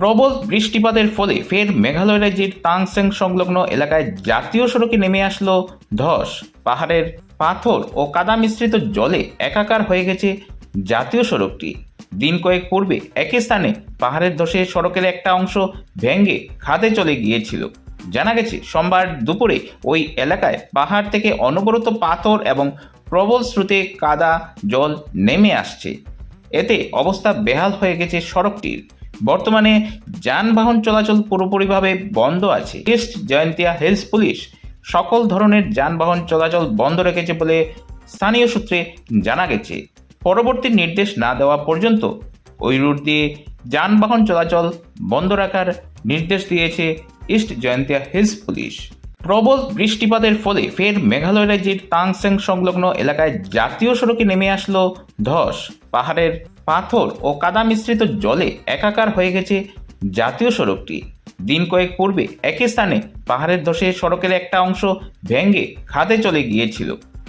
প্রবল বৃষ্টিপাতের ফলে ফের মেঘালয় রাজ্যের তাংসেং সংলগ্ন এলাকায় জাতীয় সড়কে নেমে আসলো ধস। পাহাড়ের পাথর ও কাদা মিশ্রিত জলে একাকার হয়ে গেছে জাতীয় সড়কটি। দিন কয়েক পূর্বে একই স্থানে পাহাড়ের ধসে সড়কের একটা অংশ ভেঙে খাদে চলে গিয়েছিল। জানা গেছে, সোমবার দুপুরে ওই এলাকায় পাহাড় থেকে অনবরত পাথর এবং প্রবল স্রোতে কাদা জল নেমে আসছে। এতে অবস্থা বেহাল হয়ে গেছে সড়কটির। বর্তমানে যানবাহন চলাচল পুরোপুরিভাবে বন্ধ আছে। ইস্ট জয়ন্তিয়া হিলস পুলিশ সকল ধরনের যানবাহন চলাচল বন্ধ রেখেছে বলে স্থানীয় সূত্রে জানা গেছে। পরবর্তী নির্দেশ না দেওয়া পর্যন্ত ওই রুট দিয়ে যানবাহন চলাচল বন্ধ রাখার নির্দেশ দিয়েছে ইস্ট জয়ন্তিয়া হিলস পুলিশ প্রবল বৃষ্টিপাতের ফলে ফের মেঘালয় রাজ্যের তাংসেং সংলগ্ন এলাকায় জাতীয় সড়কে নেমে আসলো ধস। পাহাড়ের পাথর ও কাদা মিশ্রিত জলে একাকার হয়ে গেছে জাতীয় সড়কটি। দিন কয়েক পূর্বে একই স্থানে পাহাড়ের ধসে সড়কের একটা অংশ ভেঙে খাদে চলে গিয়েছিল।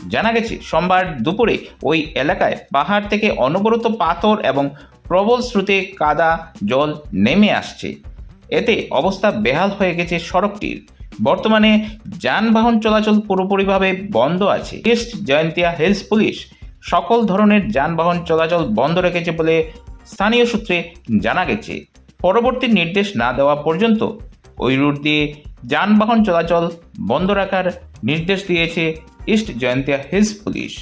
জানা গেছে, সোমবার দুপুরে ওই এলাকায় পাহাড় থেকে অনবরত পাথর এবং প্রবল স্রোতে কাদা জল নেমে আসছে। এতে অবস্থা বেহাল হয়ে গেছে সড়কটির। বর্তমানে যানবাহন চলাচল পুরোপুরিভাবে বন্ধ আছে। ইস্ট জয়ন্তিয়া হিলস পুলিশ সকল ধরনের যানবাহন চলাচল বন্ধ রেখেছে বলে স্থানীয় সূত্রে জানা গেছে। পরবর্তী নির্দেশ না দেওয়া পর্যন্ত ওই রুট দিয়ে যানবাহন চলাচল বন্ধ রাখার নির্দেশ দিয়েছে ইস্ট জয়ন্তিয়া হিলস পুলিশ।